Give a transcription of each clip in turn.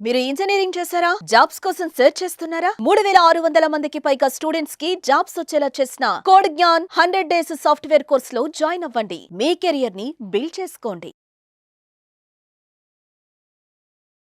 మీరు ఇంజనీరింగ్ చేశారా? జాబ్స్ కోసం సెర్చ్ చేస్తున్నారా? మూడు వేల ఆరు వందల మందికి పైగా స్టూడెంట్స్కి జాబ్స్ వచ్చేలా చేసిన code Gyan hundred days software కోర్స్లో జాయిన్ అవ్వండి. మీ కెరియర్ని బిల్డ్ చేసుకోండి.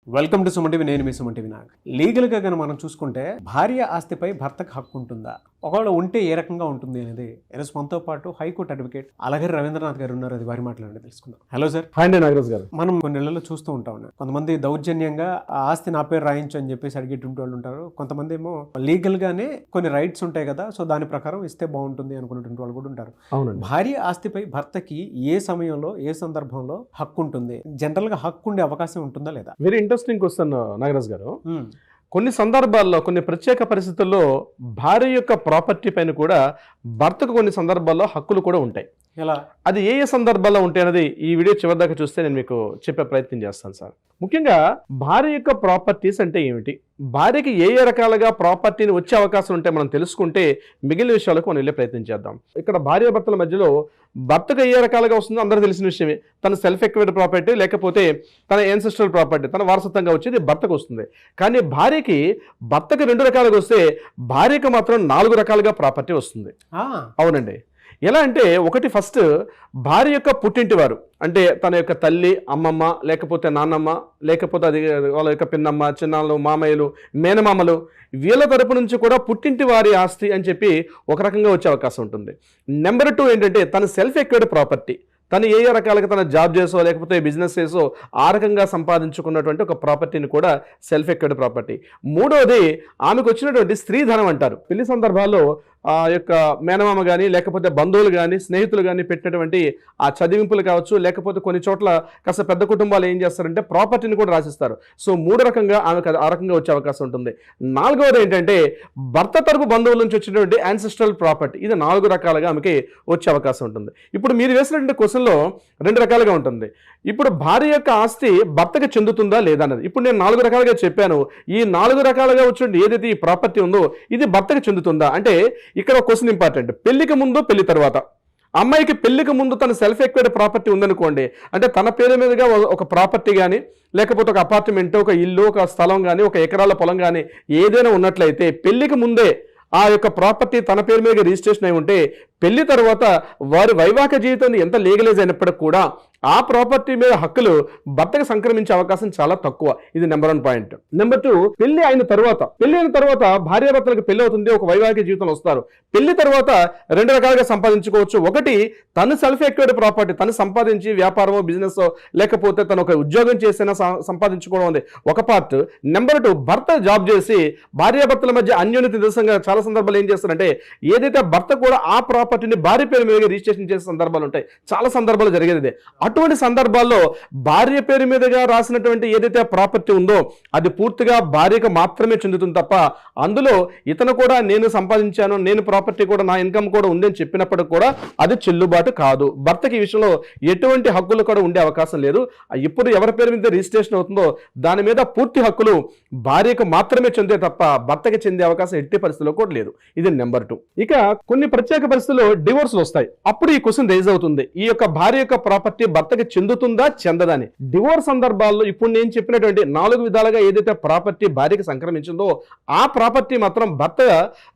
వెల్కమ్ టు సుమన్ టీవీ నేను మీ సుమన్ టీవీ నాగ్. లీగల్గా కనుక మనం చూసుకుంటే భార్య ఆస్తిపై భర్తకు హక్కు ఉంటుందా? ఒకవేళ ఉంటే ఏ రకంగా ఉంటుంది అనేది? ఈరోజు మనతో పాటు హైకోర్టు అడ్వకేట్ అలగరి రవీంద్రనాథ్ గారు ఉన్నారు. అది వారి మాట్లాడి తెలుసుకుందాం. హలో సార్ హాయ్ నాగరాజ్ గారు. మనం కొన్ని నెలల్లో చూస్తూ ఉంటాం కొంతమంది దౌర్జన్యంగా ఆస్తి నా పేరు రాయించు అని చెప్పేసి అడిగేటువంటి వాళ్ళు ఉంటారు. కొంతమంది ఏమో లీగల్ గానే కొన్ని రైట్స్ ఉంటాయి కదా సో దాని ప్రకారం ఇస్తే బాగుంటుంది అనుకునేటువంటి వాళ్ళు కూడా ఉంటారు. అవునండి. భార్య ఆస్తిపై భర్తకి ఏ సమయంలో ఏ సందర్భంలో హక్కు ఉంటుంది? జనరల్గా హక్కు ఉండే అవకాశం ఉంటుందా లేదా? వెరీ ఇంట్రెస్టింగ్ క్వశ్చన్ నాగరాజ్ గారు. కొన్ని సందర్భాల్లో కొన్ని ప్రత్యేక పరిస్థితుల్లో భార్య యొక్క ప్రాపర్టీ పైన కూడా భర్తకు కొన్ని సందర్భాల్లో హక్కులు కూడా ఉంటాయి. ఎలా? అది ఏ ఏ సందర్భాల్లో ఉంటాయి అనేది ఈ వీడియో చివరి దాకా చూస్తే నేను మీకు చెప్పే ప్రయత్నం చేస్తాను సార్. ముఖ్యంగా భార్య యొక్క ప్రాపర్టీస్ అంటే ఏమిటి? భార్యకి ఏ ఏ రకాలుగా ప్రాపర్టీని వచ్చే అవకాశం ఉంటే మనం తెలుసుకుంటే మిగిలిన విషయాలకు మనం వెళ్ళే ప్రయత్నం చేద్దాం. ఇక్కడ భార్య భర్తల మధ్యలో భర్తకు ఏ రకాలుగా వస్తుందో అందరూ తెలిసిన విషయమే. తన సెల్ఫ్ ఎక్వైడ్ ప్రాపర్టీ లేకపోతే తన ఎన్సెస్ట్రల్ ప్రాపర్టీ తన వారసత్వంగా వచ్చేది భర్తకు వస్తుంది. కానీ భార్యకి భర్తకు రెండు రకాలుగా వస్తే భార్యకు మాత్రం నాలుగు రకాలుగా ప్రాపర్టీ వస్తుంది. అవునండి. ఎలా అంటే ఒకటి ఫస్ట్ భార్య యొక్క పుట్టింటి వారు. అంటే తన యొక్క తల్లి అమ్మమ్మ లేకపోతే నాన్నమ్మ లేకపోతే అది వాళ్ళ యొక్క పిన్నమ్మ చిన్నాళ్ళు మామయ్యలు మేనమామలు వీళ్ళ తరపు నుంచి కూడా పుట్టింటి వారి ఆస్తి అని చెప్పి ఒక రకంగా వచ్చే అవకాశం ఉంటుంది. నెంబర్ టూ ఏంటంటే తన సెల్ఫ్ ఎక్వైర్డ్ ప్రాపర్టీ. తను ఏ ఏ రకాలుగా తన జాబ్ చేసో లేకపోతే బిజినెస్ చేసో ఆ రకంగా సంపాదించుకున్నటువంటి ఒక ప్రాపర్టీని కూడా సెల్ఫ్ ఎక్వైడ్ ప్రాపర్టీ. మూడవది ఆమెకు వచ్చినటువంటి స్త్రీధనం అంటారు. పెళ్ళి సందర్భాల్లో ఆ యొక్క మేనమామ కానీ లేకపోతే బంధువులు కానీ స్నేహితులు కానీ పెట్టినటువంటి ఆ చదివింపులు కావచ్చు లేకపోతే కొన్ని చోట్ల కాస్త పెద్ద కుటుంబాలు ఏం చేస్తారంటే ప్రాపర్టీని కూడా రాసిస్తారు. సో మూడు రకంగా ఆమెకు ఆ రకంగా వచ్చే అవకాశం ఉంటుంది. నాలుగవది ఏంటంటే భర్త తరపు బంధువుల నుంచి వచ్చినటువంటి యాన్సెస్ట్రల్ ప్రాపర్టీ ఇది నాలుగు రకాలుగా ఆమెకి వచ్చే అవకాశం ఉంటుంది. ఇప్పుడు మీరు వేసినటువంటి విషయంలో రెండు రకాలుగా ఉంటుంది. ఇప్పుడు భార్య యొక్క ఆస్తి భర్తకి చెందుతుందా లేదా అన్నది. ఇప్పుడు నేను నాలుగు రకాలుగా చెప్పాను. ఈ నాలుగు రకాలుగా వచ్చిన ఏదైతే ఈ ప్రాపర్టీ ఉందో ఇది భర్తకి చెందుతుందా? అంటే ఇక్కడ క్వశ్చన్ ఇంపార్టెంట్ పెళ్ళికి ముందు పెళ్ళి తర్వాత. అమ్మాయికి పెళ్ళికి ముందు తన సెల్ఫ్ ఎక్వైడ్ ప్రాపర్టీ ఉందనుకోండి. అంటే తన పేరు మీదుగా ఒక- ఒక ప్రాపర్టీ కానీ లేకపోతే ఒక అపార్ట్మెంట్ ఒక ఇల్లు ఒక స్థలం కానీ ఒక ఎకరాల పొలం కానీ ఏదైనా ఉన్నట్లయితే పెళ్ళికి ముందే ఆ యొక్క ప్రాపర్టీ తన పేరు మీద రిజిస్ట్రేషన్ అయి ఉంటే పెళ్ళి తర్వాత వారి వైవాహిక జీవితాన్ని ఎంత లీగలైజ్ అయినప్పటికీ కూడా ఆ ప్రాపర్టీ మీద హక్కులు భర్తకు సంక్రమించే అవకాశం చాలా తక్కువ. ఇది number one point number two పెళ్ళి అయిన తర్వాత పెళ్ళి అయిన తర్వాత భార్యాభర్తలకు పెళ్ళి అవుతుంది ఒక వైవాహిక జీవితంలో వస్తారు. పెళ్ళి తర్వాత రెండు రకాలుగా సంపాదించుకోవచ్చు. ఒకటి తను సెల్ఫ్ ఎక్వైర్డ్ ప్రాపర్టీ తను సంపాదించి వ్యాపారమో బిజినెస్ లేకపోతే తను ఒక ఉద్యోగం చేసినా సంపాదించుకోవడం ఉంది ఒక పార్ట్ నెంబర్ టూ భర్త జాబ్ చేసి భార్యాభర్తల మధ్య అన్యోన్యత దేశంగా చాలా సందర్భాలు ఏం చేస్తారంటే ఏదైతే భర్త కూడా ఆ ప్రాపర్టీని భార్య పేరు మీద రిజిస్ట్రేషన్ చేసే సందర్భాలు ఉంటాయి. చాలా సందర్భాలు జరిగేది ఇదే. అటువంటి సందర్భాల్లో భార్య పేరు మీదుగా రాసినటువంటి ఏదైతే ప్రాపర్టీ ఉందో అది పూర్తిగా భార్యకు మాత్రమే చెందుతుంది తప్ప అందులో ఇతను కూడా నేను సంపాదించాను నేను ప్రాపర్టీ కూడా నా ఇన్కమ్ కూడా ఉందని చెప్పినప్పటికి కూడా అది చెల్లుబాటు కాదు. భర్తకి ఈ విషయంలో ఎటువంటి హక్కులు కూడా ఉండే అవకాశం లేదు. ఇప్పుడు ఎవరి పేరు మీద రిజిస్ట్రేషన్ అవుతుందో దాని మీద పూర్తి హక్కులు భార్యకు మాత్రమే చెందే తప్ప భర్తకి చెందే అవకాశం ఎట్టి పరిస్థితుల్లో కూడా లేదు. ఇది నెంబర్ టూ. ఇక కొన్ని ప్రత్యేక పరిస్థితుల్లో డివోర్స్లు వస్తాయి. అప్పుడు ఈ క్వశ్చన్ రేజ్ అవుతుంది. ఈ యొక్క భార్య యొక్క ప్రాపర్టీ భర్తకి చెందుతుందా చెందదని డివోర్స్ సందర్భాల్లో ఇప్పుడు నేను చెప్పినటువంటి నాలుగు విధాలుగా ఏదైతే ప్రాపర్టీ భార్యకి సంక్రమించిందో ఆ ప్రాపర్టీ మాత్రం భర్త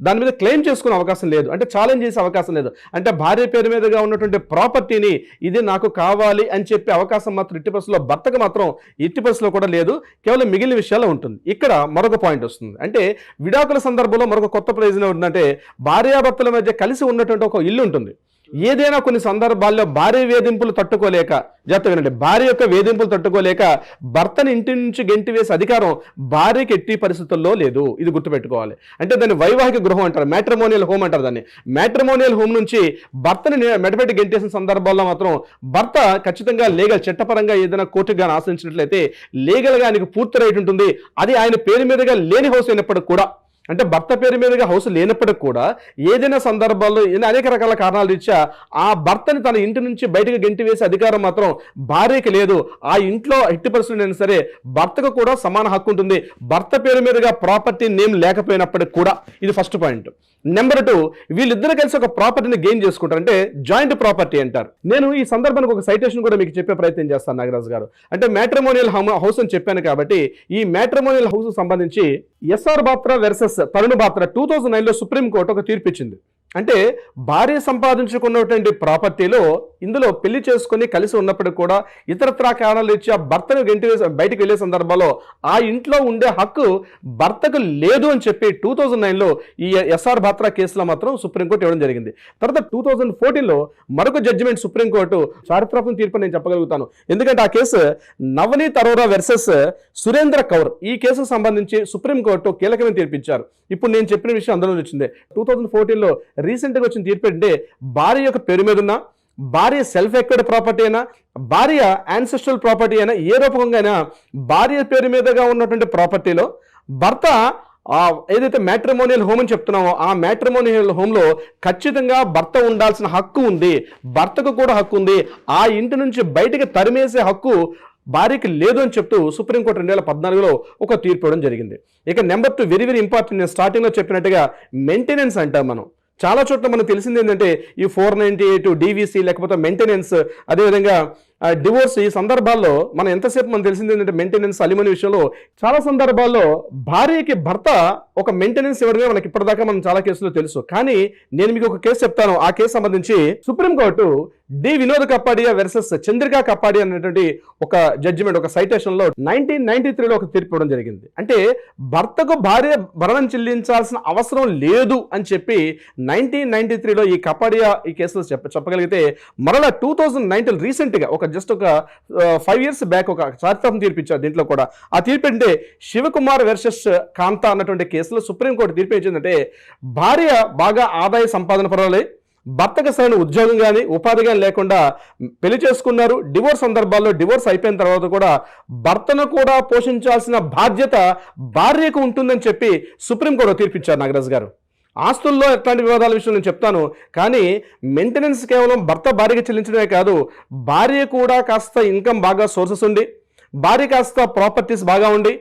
దాని మీద క్లెయిమ్ చేసుకునే అవకాశం లేదు. అంటే ఛాలెంజ్ చేసే అవకాశం లేదు. అంటే భార్య పేరు మీదుగా ఉన్నటువంటి ప్రాపర్టీని ఇది నాకు కావాలి అని చెప్పే అవకాశం మాత్రం ఇట్టి పరిస్థితుల్లో భర్తకు మాత్రం ఇట్టి పరిస్థితుల్లో కూడా లేదు. కేవలం మిగిలిన విషయాల్లో ఉంటుంది. ఇక్కడ మరొక పాయింట్ వస్తుంది. అంటే విడాకుల సందర్భంలో మరొక కొత్త ప్రయోజనం ఉందంటే భార్యాభర్తల మధ్య కలిసి ఉన్నటువంటి ఒక ఇల్లు ఉంటుంది. ఏదైనా కొన్ని సందర్భాల్లో భార్య వేధింపులు తట్టుకోలేక జాగ్రత్త వినండి భార్య యొక్క వేధింపులు తట్టుకోలేక భర్తని ఇంటి నుంచి గెంటి వేసే అధికారం భార్యకి ఎట్టి పరిస్థితుల్లో లేదు. ఇది గుర్తుపెట్టుకోవాలి. అంటే దాన్ని వైవాహిక గృహం అంటారు మ్యాట్రిమోనియల్ హోమ్ అంటారు దాన్ని. మ్యాట్రిమోనియల్ హోమ్ నుంచి భర్తని మెటపెట్టి మెడపెట్టి గెంటేసిన సందర్భాల్లో మాత్రం భర్త ఖచ్చితంగా లీగల్ చట్టపరంగా ఏదైనా కోర్టుకు కానీ ఆశ్రయించినట్లయితే లీగల్గా ఆయనకు పూర్తి రైట్ ఉంటుంది. అది ఆయన పేరు మీదుగా లేని హౌస్ అయినప్పటికి కూడా అంటే భర్త పేరు మీదుగా హౌస్ లేనప్పటికి కూడా ఏదైనా సందర్భాల్లో అనేక రకాల కారణాలు ఇచ్చా ఆ భర్తని తన ఇంటి నుంచి బయటకు గెంటి వేసే అధికారం మాత్రం భార్యకి లేదు. ఆ ఇంట్లో ఎట్టి పరిస్థితులు సరే భర్తకు కూడా సమాన హక్కు ఉంటుంది. భర్త పేరు మీదుగా ప్రాపర్టీ నేమ్ లేకపోయినప్పటికి కూడా. ఇది ఫస్ట్ పాయింట్ నెంబర్ టూ వీళ్ళిద్దరు కలిసి ఒక ప్రాపర్టీని గెయిన్ చేసుకుంటారు అంటే జాయింట్ ప్రాపర్టీ అంటారు. నేను ఈ సందర్భానికి ఒక సైటేషన్ కూడా మీకు చెప్పే ప్రయత్నం చేస్తాను నాగరాజు గారు. అంటే మ్యాట్రిమోనియల్ హౌస్ అని చెప్పాను కాబట్టి ఈ మ్యాట్రిమోనియల్ హౌస్ సంబంధించి SR Batra versus Tarun Batra two thousand నైన్లో సుప్రీంకోర్టు ఒక తీర్పు ఇచ్చింది. అంటే భార్య సంపాదించుకున్నటువంటి ప్రాపర్టీలో ఇందులో పెళ్ళి చేసుకుని కలిసి ఉన్నప్పుడు కూడా ఇతరత్రా కారణాలు ఇచ్చి ఆ భర్తను ఇంటి బయటకు వెళ్ళే సందర్భంలో ఆ ఇంట్లో ఉండే హక్కు భర్తకు లేదు అని చెప్పి టూ థౌజండ్ నైన్లో ఈ ఎస్ఆర్ బాత్రా కేసులో మాత్రం సుప్రీంకోర్టు ఇవ్వడం జరిగింది. తర్వాత టూ థౌజండ్ ఫోర్టీన్లో మరొక జడ్జిమెంట్ సుప్రీంకోర్టు చారిత్రాత్మక తీర్పు నేను చెప్పగలుగుతాను. ఎందుకంటే ఆ కేసు నవనీత్ అరోరా వెర్సెస్ సురేంద్ర కౌర్ ఈ కేసుకు సంబంధించి సుప్రీంకోర్టు కీలకమైన తీర్పిచ్చారు. ఇప్పుడు నేను చెప్పిన విషయం అందులో వచ్చింది. టూ థౌజండ్ ఫోర్టీన్లో రీసెంట్గా వచ్చిన తీర్పు అంటే భార్య యొక్క పేరు మీద ఉన్న భార్య సెల్ఫ్ ఎక్వైడ్ ప్రాపర్టీ అయినా భార్య యాన్సెస్ట్రల్ ప్రాపర్టీ అయినా ఏ రూపంగా అయినా భార్య పేరు మీదుగా ఉన్నటువంటి ప్రాపర్టీలో భర్త ఏదైతే మ్యాట్రిమోనియల్ హోమ్ అని చెప్తున్నామో ఆ మ్యాట్రిమోనియల్ హోమ్లో ఖచ్చితంగా భర్త ఉండాల్సిన హక్కు ఉంది. భర్తకు కూడా హక్కు ఉంది. ఆ ఇంటి నుంచి బయటికి తరిమేసే హక్కు భార్యకి లేదు అని చెప్తూ సుప్రీంకోర్టు రెండు వేల పద్నాలుగులో ఒక తీర్పు ఇవ్వడం జరిగింది. ఇక number two very very important నేను స్టార్టింగ్లో చెప్పినట్టుగా మెయింటెనెన్స్ అంటాం మనం. చాలా చోట్ల మనకు తెలిసింది ఏంటంటే ఈ ఫోర్ నైంటీ ఎయిట్ డీవీసీ లేకపోతే మెయింటెనెన్స్ అదేవిధంగా డివోర్స్ ఈ సందర్భాల్లో మనం ఎంతసేపు మనం తెలిసింది ఏంటంటే మెయింటెనెన్స్ అలిమని విషయంలో చాలా సందర్భాల్లో భార్యకి భర్త ఒక మెయింటెనెన్స్ ఇవ్వడమే మనకి ఇప్పటిదాకా మనం చాలా కేసులు తెలుసు. కానీ నేను మీకు ఒక కేసు చెప్తాను. ఆ కేసు సంబంధించి supreme court D Vinod Kapadia versus Chandrika Kapadia అనేటువంటి ఒక జడ్జిమెంట్ ఒక సైటేషన్లో నైన్టీన్ నైన్టీ త్రీలో ఒక తీర్పు ఇవ్వడం జరిగింది. అంటే భర్తకు భార్య భరణం చెల్లించాల్సిన అవసరం లేదు అని చెప్పి నైన్టీన్ నైన్టీ త్రీలో ఈ కపాడియా ఈ కేసులో చెప్ప చెప్పగలిగితే మరలా టూ థౌజండ్ నైన్టీన్ రీసెంట్గా ఒక జస్ట్ ఒక ఫైవ్ ఇయర్స్ బ్యాక్ ఒక చారిత్రకం తీర్పు ఇచ్చారు దీంట్లో కూడా. ఆ తీర్పు అంటే శివకుమార్ వెర్సెస్ కాంత అన్నటువంటి కేసులో సుప్రీంకోర్టు తీర్పు ఇచ్చిందంటే భార్య బాగా ఆదాయ సంపాదన పర్వాలే భర్తకు సరైన ఉద్యోగం కానీ ఉపాధి కానీ లేకుండా పెళ్ళి చేసుకున్నారు డివోర్స్ సందర్భాల్లో డివోర్స్ అయిపోయిన తర్వాత కూడా భర్తను కూడా పోషించాల్సిన బాధ్యత భార్యకు ఉంటుందని చెప్పి సుప్రీంకోర్టు తీర్పిచ్చారు నాగరాజు గారు. ఆస్తుల్లో ఎట్లాంటి వివాదాల విషయం నేను చెప్తాను కానీ మెయింటెనెన్స్ కేవలం భర్త భార్యకి చెల్లించడమే కాదు భార్య కూడా కాస్త ఇన్కమ్ బాగా సోర్సెస్ ఉండి భార్య కాస్త ప్రాపర్టీస్ బాగా ఉండి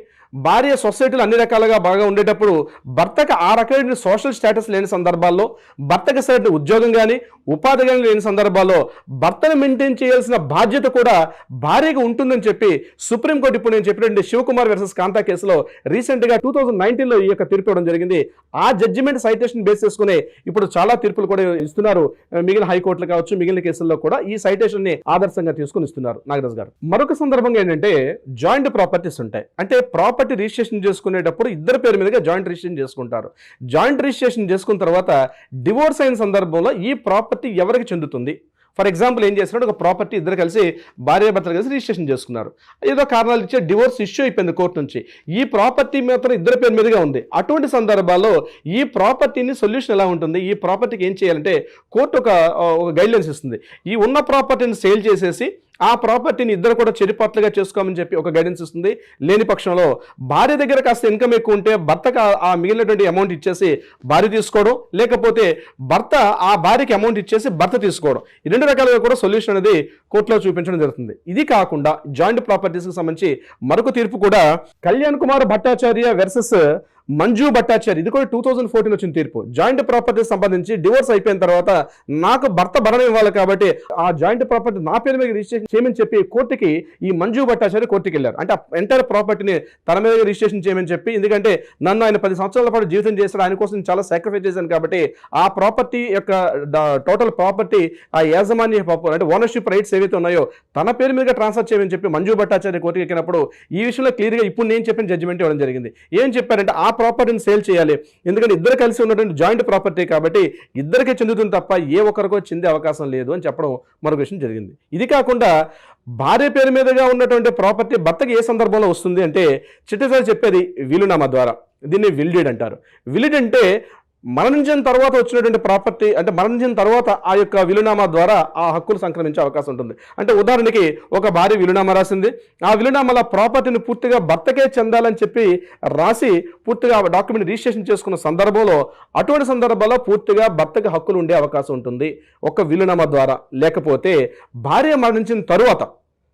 భార్య సొసైటీలు అన్ని రకాలుగా బాగా ఉండేటప్పుడు భర్తకు ఆ రకమైన సోషల్ స్టేటస్ లేని సందర్భాల్లో భర్తకు సరైన ఉద్యోగం కానీ ఉపాధి కానీ లేని సందర్భాల్లో భర్తను మెయింటైన్ చేయాల్సిన బాధ్యత కూడా భార్యకు ఉంటుందని చెప్పి సుప్రీంకోర్టు ఇప్పుడు నేను చెప్పినటువంటి శివకుమార్ వర్సెస్ కాంతా కేసులో రీసెంట్గా టూ థౌజండ్ నైన్టీన్లో ఈ యొక్క తీర్పు ఇవ్వడం జరిగింది. ఆ జడ్జిమెంట్ సైటేషన్ బేస్ చేసుకుని ఇప్పుడు చాలా తీర్పులు కూడా ఇస్తున్నారు. మిగిలిన హైకోర్టులు కావచ్చు మిగిలిన కేసుల్లో కూడా ఈ సైటేషన్ని ఆదర్శంగా తీసుకుని ఇస్తున్నారు నాగరాజ్ గారు. మరొక సందర్భంగా ఏంటంటే జాయింట్ ప్రాపర్టీస్ ఉంటాయి. అంటే ప్రాపర్టీ రిజిస్ట్రేషన్ చేసుకునేటప్పుడు ఇద్దరు పేరు మీదుగా జాయింట్ రిజిస్ట్రేషన్ చేసుకుంటారు. జాయింట్ రిజిస్ట్రేషన్ చేసుకున్న తర్వాత డివోర్స్ అయిన సందర్భంలో ఈ ప్రాపర్టీ ఎవరికి చెందుతుంది? ఫర్ ఎగ్జాంపుల్ ఏం చేస్తున్నాడు? ఒక ప్రాపర్టీ ఇద్దరు కలిసి భార్యాభర్తలు కలిసి రిజిస్ట్రేషన్ చేసుకున్నారు. ఏదో కారణాలు ఇచ్చే డివోర్స్ ఇష్యూ అయిపోయింది కోర్టు నుంచి. ఈ ప్రాపర్టీ మాత్రం ఇద్దరు పేరు మీదుగా ఉంది. అటువంటి సందర్భాల్లో ఈ ప్రాపర్టీని సొల్యూషన్ ఎలా ఉంటుంది? ఈ ప్రాపర్టీకి ఏం చేయాలంటే కోర్టు ఒక ఒక గైడ్లైన్స్ ఇస్తుంది. ఈ ఉన్న ప్రాపర్టీని సేల్ చేసేసి ఆ ప్రాపర్టీని ఇద్దరు కూడా చెరిపాట్లుగా చేసుకోమని చెప్పి ఒక గైడెన్స్ ఇస్తుంది. లేని పక్షంలో భార్య దగ్గర కాస్త ఇన్కమ్ ఎక్కువ ఉంటే భర్తకు ఆ- ఆ మిగిలినటువంటి అమౌంట్ ఇచ్చేసి భార్య తీసుకోవడం లేకపోతే భర్త ఆ భార్యకి అమౌంట్ ఇచ్చేసి భర్త తీసుకోవడం. ఈ రెండు రకాలుగా కూడా సొల్యూషన్ అనేది కోర్టులో చూపించడం జరుగుతుంది. ఇది కాకుండా జాయింట్ ప్రాపర్టీస్కి సంబంధించి మరొక తీర్పు కూడా కళ్యాణ్ కుమార్ భట్టాచార్య వెర్సెస్ మంజు భట్టాచార్య ఇది కూడా టూ థౌజండ్ ఫోర్టీన్ వచ్చిన తీర్పు. జాయింట్ ప్రాపర్టీ సంబంధించి డివోర్స్ అయిపోయిన తర్వాత నాకు భర్త భరణం ఇవ్వాలి కాబట్టి ఆ జాయింట్ ప్రాపర్టీ నా పేరు మీద రిజిస్ట్రేషన్ చేయమని చెప్పి కోర్టుకి ఈ మంజు భట్టాచార్య కోర్టుకి వెళ్ళారు. అంటే ఎంటైర్ ప్రాపర్టీని తన మీద రిజిస్ట్రేషన్ చేయమని చెప్పి ఎందుకంటే నన్ను ఆయన పది సంవత్సరాల పాటు జీవితం చేశాడు. ఆయన కోసం చాలా సాక్రిఫైస్ చేశాను కాబట్టి ఆ ప్రాపర్టీ యొక్క టోటల్ ప్రాపర్టీ ఆ యాజమాన్య పాప- అంటే ఓనర్షిప్ రైట్స్ ఏవైతే ఉన్నాయో తన పేరు మీద ట్రాన్స్ఫర్ చేయమని చెప్పి మంజు భట్టాచార్య కోర్టుకి ఎక్కినప్పుడు ఈ విషయంలో క్లియర్గా ఇప్పుడు నేను చెప్పిన జడ్జిమెంట్ ఇవ్వడం జరిగింది. ఏం చెప్పారంటే ఆ ప్రాపర్టీని సేల్ చేయాలి. ఎందుకంటే ఇద్దరు కలిసి ఉన్నటువంటి జాయింట్ ప్రాపర్టీ కాబట్టి ఇద్దరికే చెందుతుంది తప్ప ఏ ఒక్కరికో చెందే అవకాశం లేదు అని చెప్పడం మరొక విషయం జరిగింది. ఇది కాకుండా భార్య పేరు మీదుగా ఉన్నటువంటి ప్రాపర్టీ భర్తకి ఏ సందర్భంలో వస్తుంది అంటే చిట్టసారి చెప్పేది వీలునామా ద్వారా. దీన్ని విల్డెడ్ అంటారు. విలిడ్ అంటే మరణించిన తర్వాత వచ్చినటువంటి ప్రాపర్టీ అంటే మరణించిన తర్వాత ఆ యొక్క విలునామా ద్వారా ఆ హక్కులు సంక్రమించే అవకాశం ఉంటుంది. అంటే ఉదాహరణకి ఒక భార్య విలునామా రాసింది. ఆ విలునామాల ప్రాపర్టీని పూర్తిగా భర్తకే చెందాలని చెప్పి రాసి పూర్తిగా డాక్యుమెంట్ రిజిస్ట్రేషన్ చేసుకున్న సందర్భంలో అటువంటి సందర్భాల్లో పూర్తిగా భర్తకి హక్కులు ఉండే అవకాశం ఉంటుంది. ఒక విలునామా ద్వారా. లేకపోతే భార్య మరణించిన తరువాత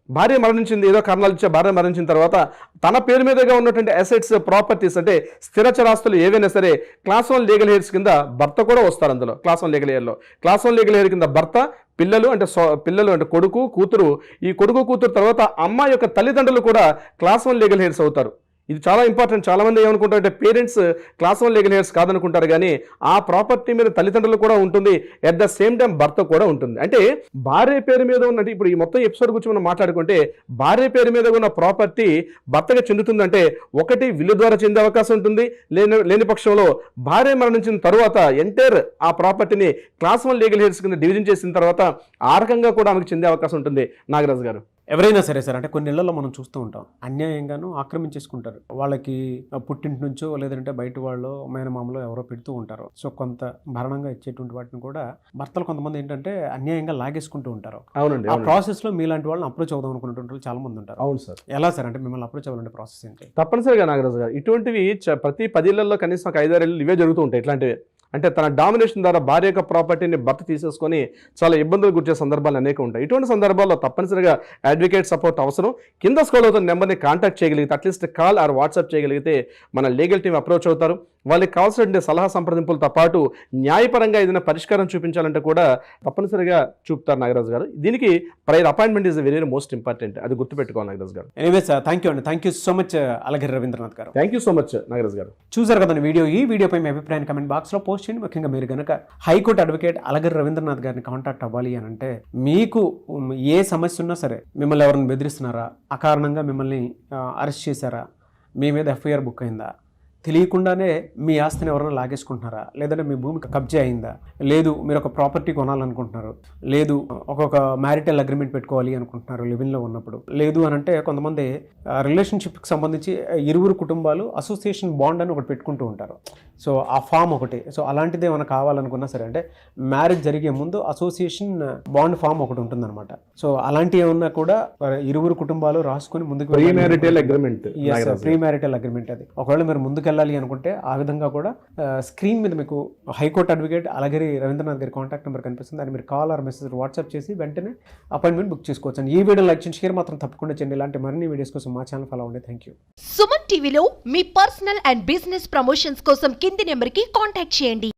భార్య మరణించింది ఏదో కారణాలు ఇచ్చే భార్య మరణించిన తర్వాత తన పేరు మీదగా ఉన్నటువంటి అసెట్స్ ప్రాపర్టీస్ అంటే స్థిరచరాస్తులు ఏవైనా సరే క్లాస్ వన్ లీగల్ హెయిర్స్ కింద భర్త కూడా వస్తారు అందులో. క్లాస్ వన్ లీగల్ హెయిర్లో క్లాస్ వన్ లీగల్ హెయిర్ కింద భర్త పిల్లలు అంటే సో పిల్లలు అంటే కొడుకు కూతురు. ఈ కొడుకు కూతురు తర్వాత అమ్మ యొక్క తల్లిదండ్రులు కూడా క్లాస్ వన్ లీగల్ హెయిర్స్ అవుతారు. ఇది చాలా ఇంపార్టెంట్ చాలామంది ఏమనుకుంటారు ఏమనుకుంటారంటే parents class one legal heirs కాదనుకుంటారు కానీ ఆ ప్రాపర్టీ మీద తల్లిదండ్రులు కూడా ఉంటుంది. అట్ ద సేమ్ టైం భర్త కూడా ఉంటుంది. అంటే భార్య పేరు మీద ఉన్నట్టు ఇప్పుడు ఈ మొత్తం ఎపిసోడ్ గురించి మనం మాట్లాడుకుంటే భార్య పేరు మీద ఉన్న ప్రాపర్టీ భర్తగా చెందుతుందంటే ఒకటి విల్లు ద్వారా చెందే అవకాశం ఉంటుంది. లేని లేని పక్షంలో భార్య మరణించిన తర్వాత ఎంటైర్ ఆ ప్రాపర్టీని క్లాస్ వన్ లీగల్ హెయిర్స్ కింద డివిజన్ చేసిన తర్వాత ఆ రకంగా కూడా ఆమెకు చెందే అవకాశం ఉంటుంది. నాగరాజు గారు. ఎవరైనా సరే సార్ అంటే కొన్ని ఇళ్ళలో మనం చూస్తూ ఉంటాం. అన్యాయంగాను ఆక్రమించేసుకుంటారు. వాళ్ళకి పుట్టింటి నుంచో లేదంటే బయట వాళ్ళు మేనమామలో ఎవరో పెడుతూ ఉంటారు. సో కొంత భరణంగా ఇచ్చేటువంటి వాటిని కూడా భర్తలు కొంతమంది ఏంటంటే అన్యాయంగా లాగేసుకుంటూ ఉంటారు. అవునండి ఆ ప్రాసెస్లో మీలాంటి వాళ్ళని అప్రోచ్ అవుదాం అనుకున్నటువంటి వాళ్ళు చాలా మంది ఉంటారు. అవును సార్. ఎలా సార్ అంటే మిమ్మల్ని అప్రోచ్ అవ్వాలంటే ప్రాసెస్ ఏంటి? తప్పనిసరిగా నాగరాజు గారు ఇటువంటివి ప్రతి పదిళ్ళలో కనీసం ఒక ఐదారు ఇళ్ళు ఇవే జరుగుతూ ఉంటాయి ఇట్లాంటివి. అంటే తన డామినేషన్ ద్వారా భార్య యొక్క ప్రాపర్టీని భర్త తీసేసుకొని చాలా ఇబ్బందులు గుర్చే సందర్భాలు అనేక ఉంటాయి. ఇటువంటి సందర్భాల్లో తప్పనిసరిగా అడ్వకేట్ సపోర్ట్ అవసరం. కింద స్కోల్ అవుతున్న నెంబర్ని కాంటాక్ట్ చేయగలిగితే అట్లీస్ట్ కాల్ ఆర్ వాట్సాప్ చేయగలిగితే మన లీగల్ టీం అప్రోచ్ అవుతారు. వాళ్ళకి కావాల్సిన సలహా సంప్రదింపులతో పాటు న్యాయపరంగా ఏదైనా పరిష్కారం చూపించాలంటే కూడా తప్పనిసరిగా చూపుతారు నాగరాజు గారు. దీనికి prior appointment is very most important అది గుర్తుపెట్టుకోవాలి Nagaraju garu. Anyway sir thank you అండి. థ్యాంక్ యూ సో మచ్ అలాగే Ravindranath garu. Thank you so much Nagaraju garu. చూసారు కదండి వీడియో. ఈ వీడియోపై మీ అభిప్రాయాన్ని కమెంట్ బాక్స్లో పోస్ట్ చేయండి. ముఖ్యంగా మీరు కనుక హైకోర్టు అడ్వకేట్ అలగర్ రవీంద్రనాథ్ గారిని కాంటాక్ట్ అవ్వాలి అని అంటే మీకు ఏ సమస్య ఉన్నా సరే మిమ్మల్ని ఎవరిని బెదిరిస్తున్నారా? అకారణంగా మిమ్మల్ని అరెస్ట్ చేశారా? మీ మీద ఎఫ్ఐఆర్ బుక్ అయిందా? తెలియకుండానే మీ ఆస్తిని ఎవరైనా లాగేసుకుంటున్నారా? లేదంటే మీ భూమికి కబ్జా అయిందా? లేదు మీరు ఒక ప్రాపర్టీ కొనాలనుకుంటున్నారు. లేదు ఒక్కొక్క మ్యారిటల్ అగ్రిమెంట్ పెట్టుకోవాలి అనుకుంటున్నారు లివిన్లో ఉన్నప్పుడు. లేదు అని అంటే కొంతమంది రిలేషన్షిప్కి సంబంధించి ఇరువురు కుటుంబాలు అసోసియేషన్ బాండ్ అని ఒకటి పెట్టుకుంటూ ఉంటారు. సో ఆ ఫామ్ ఒకటి. సో అలాంటిది ఏమైనా కావాలనుకున్నా సరే అంటే మ్యారేజ్ జరిగే ముందు అసోసియేషన్ బాండ్ ఫామ్ ఒకటి ఉంటుందన్నమాట. సో అలాంటివి ఏమన్నా కూడా ఇరువురు కుటుంబాలు రాసుకొని ముందుకు pre marital agreement pre marital agreement అది. ఒకవేళ మీరు ముందుకెళ్ళాలి అనుకుంటే ఆ విధంగా కూడా స్క్రీన్ మీద మీకు హైకోర్టు అడ్వకేట్ అలాగే రవీంద్రనాథ్ గారి కాంటాక్ట్ నెంబర్ కనిపిస్తుంది. దాన్ని మీరు కాల్ ఆర్ మెసేజ్ వాట్సాప్ చేసి వెంటనే అపాయింట్మెంట్ బుక్ చేసుకోవచ్చు ఈ వీడియో లైక్ చేయండి షేర్ మాత్రం తప్పకుండా చేయండి. ఇలాంటి మరిన్ని వీడియోస్ కోసం మా ఛానల్ ఫాలో అవ్వండి. థ్యాంక్ యూ సుమన్ టీవీలో మీ పర్సనల్ అండ్ బిజినెస్ ప్రమోషన్స్ కోసం కింది నెంబర్కి కాంటాక్ట్ చేయండి.